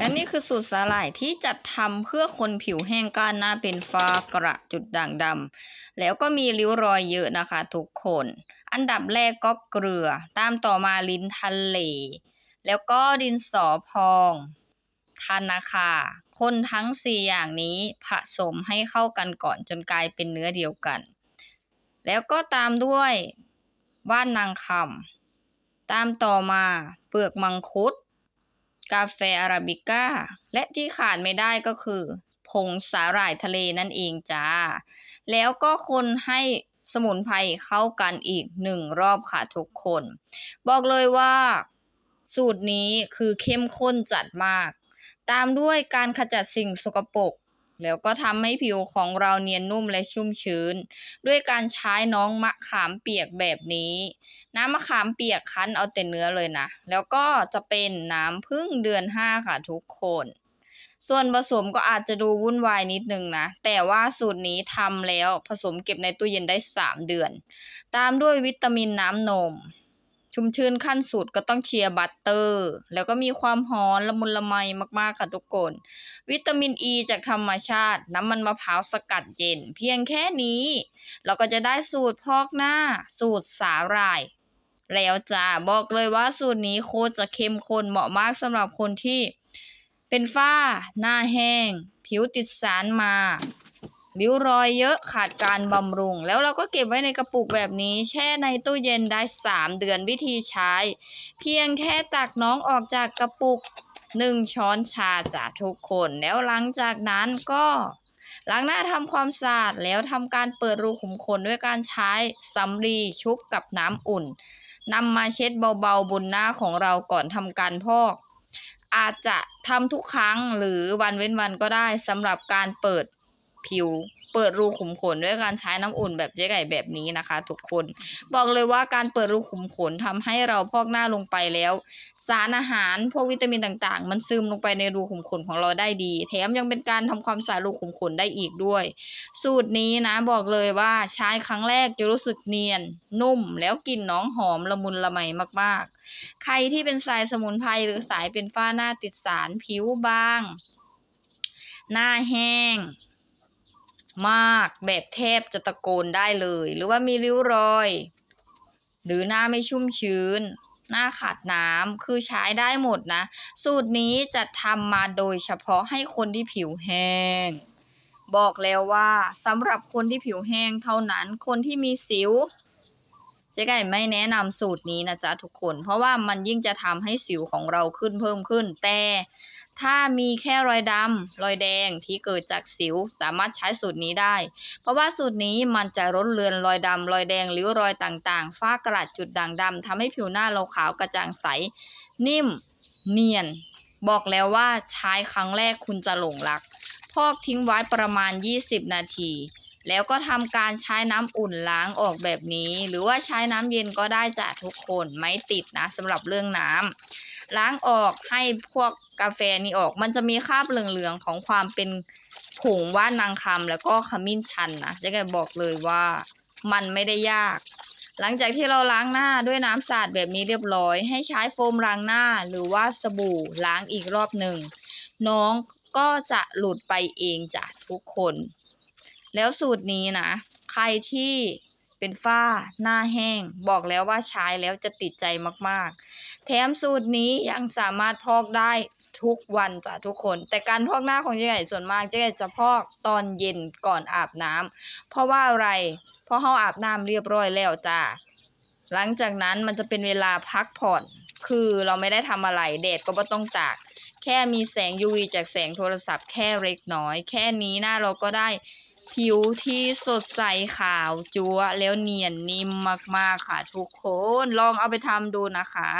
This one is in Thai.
และนี่คือสูตรสาหร่ายที่จัดทำเพื่อคนผิวแห้งก้านหน้าเป็นฝ้ากระจุดด่างดำแล้วก็มีริ้วรอยเยอะนะคะทุกคน อันดับแรกก็เกลือ ตามต่อมาลิ้นทะเล แล้วก็ดินสอพองทานาคาคนทั้งสี่อย่างนี้ผสมให้เข้ากันก่อนจนกลายเป็นเนื้อเดียวกัน แล้วก็ตามด้วยว่านนางคำตามต่อมาเปลือกมังคุด กาแฟอาราบิก้า และที่ขาดไม่ได้ก็คือผงสาหร่ายทะเลนั่นเองจ้า แล้วก็คนให้สมุนไพรเข้ากันอีกหนึ่งรอบค่ะทุกคน บอกเลยว่าสูตรนี้คือเข้มข้นจัดมาก ตามด้วยการขจัดสิ่งสกปรก แล้วก็ทำให้ผิวของเราเนียนนุ่มและชุ่มชื้น ด้วยการใช้น้องมะขามเปียกแบบนี้ น้ำมะขามเปียกคั้นเอาแต่เนื้อเลยนะ แล้วก็จะเป็นน้ำพึ่งเดือนห้าค่ะทุกคน ส่วนผสมก็อาจจะดูวุ่นวายนิดนึงนะ แต่ว่าสูตรนี้ทำแล้วผสมเก็บในตู้เย็นได้ 3 เดือน ตามด้วยวิตามินน้ำนม ชุ่มชื่นขั้นสุดก็ต้องเชียร์บัตเตอร์ แล้วก็มีความหอมละมุนละไมมากๆค่ะทุกคน วิตามินอ e ีจากธรรมชาติ น้ำมันมะพร้าวสกัดเย็น เพียงแค่นี้ เราก็จะได้สูตรพอกหน้า สูตรสาหร่าย แล้วจ้าบอกเลยว่าสูตรนี้โคตรจะเข้มข้นเหมาะมากสำหรับคนที่เป็นฝ้า หน้าแห้ง ผิวติดสารมา ริ้วรอยเยอะขาดการบำรุง แล้วเราก็เก็บไว้ในกระปุกแบบนี้ แช่ในตู้เย็นได้ 3 เดือนวิธีใช้ เพียงแค่ตักน้องออกจากกระปุก 1 ช้อนชาจากทุกคน แล้วหลังจากนั้นก็ล้างหน้าทำความสะอาดแล้วทำการเปิดรูขุมขนด้วยการใช้สำลีชุบกับน้ำอุ่นนำมาเช็ดเบาๆบนหน้าของเราก่อนทำการพอก อาจจะทำทุกครั้งหรือวันเว้นวันก็ได้สำหรับการเปิด ผิวเปิดรูขุมขนด้วยการใช้น้ำอุ่นแบบเจ๊ไก่แบบนี้นะคะ ทุกคน บอกเลยว่าการเปิดรูขุมขนทำให้เราพอกหน้าลงไปแล้ว สารอาหารพวกวิตามินต่างๆ มันซึมลงไปในรูขุมขนของเราได้ดี แถมยังเป็นการทำความสะอาดรูขุมขนได้อีกด้วย สูตรนี้นะบอกเลยว่าใช้ครั้งแรกจะรู้สึกเนียน นุ่มแล้วกลิ่นน้องหอมละมุนละไมมากๆ ใครที่เป็นสายสมุนไพรหรือสายเป็นฝ้าหน้าติดสารผิวบาง หน้าแห้ง มากแบบแทบจะตะโกนได้เลย หรือว่ามีริ้วรอย หรือหน้าไม่ชุ่มชื้น หน้าขาดน้ำคือใช้ได้หมดนะ สูตรนี้จะทำมาโดยเฉพาะให้คนที่ผิวแห้ง บอกแล้วว่าสำหรับคนที่ผิวแห้งเท่านั้นคนที่มีสิว เจ๊ไก่ไม่แนะนำสูตรนี้นะจ๊ะทุกคน เพราะว่ามันยิ่งจะทำให้สิวของเราขึ้นเพิ่มขึ้น แต่ถ้ามีแค่รอยดำรอยแดงที่เกิดจากสิวสามารถใช้สูตรนี้ได้ เพราะว่าสูตรนี้มันจะลดเลือนรอยดำรอยแดงริ้วรอยต่างๆ ฝ้ากระดจุดด่างดำทำให้ผิวหน้าเราขาวกระจ่างใส นิ่ม เนียน บอกแล้วว่าใช้ครั้งแรกคุณจะหลงรัก พอกทิ้งไว้ประมาณ 20 นาที แล้วก็ทำการใช้น้ำอุ่นล้างออกแบบนี้ หรือว่าใช้น้ำเย็นก็ได้จ้ะทุกคนไม่ติดนะสำหรับเรื่องน้ำล้างออกให้พวกกาแฟนี้ออก มันจะมีคราบเหลืองๆของความเป็นผงว่านนางคำแล้วก็ขมิ้นชันนะจะแกบอกเลยว่ามันไม่ได้ยาก หลังจากที่เราล้างหน้าด้วยน้ำสะอาดแบบนี้เรียบร้อย ให้ใช้โฟมล้างหน้าหรือว่าสบู่ล้างอีกรอบหนึ่งน้องก็จะหลุดไปเองจ้ะทุกคน แล้วสูตรนี้นะ ใครที่เป็นฝ้าหน้าแห้ง บอกแล้วว่าใช้แล้วจะติดใจมากๆ แถมสูตรนี้ยังสามารถพอกได้ทุกวันจ้ะทุกคน แต่การพอกหน้าของเจ๊ใหญ่ส่วนมากเจ๊ใหญ่จะพอกตอนเย็นก่อนอาบน้ำเพราะว่าอะไร เพราะเขาอาบน้ำเรียบร้อยแล้วจ้ะหลังจากนั้นมันจะเป็นเวลาพักผ่อน คือเราไม่ได้ทำอะไรแดดก็ไม่ต้องตาก แค่มีแสง UV จากแสงโทรศัพท์แค่เล็กน้อย แค่นี้หน้าเราก็ได้ ผิวที่สดใสขาวจัวแล้วเนียนนิ่มมากๆค่ะทุกคน ลองเอาไปทำดูนะคะ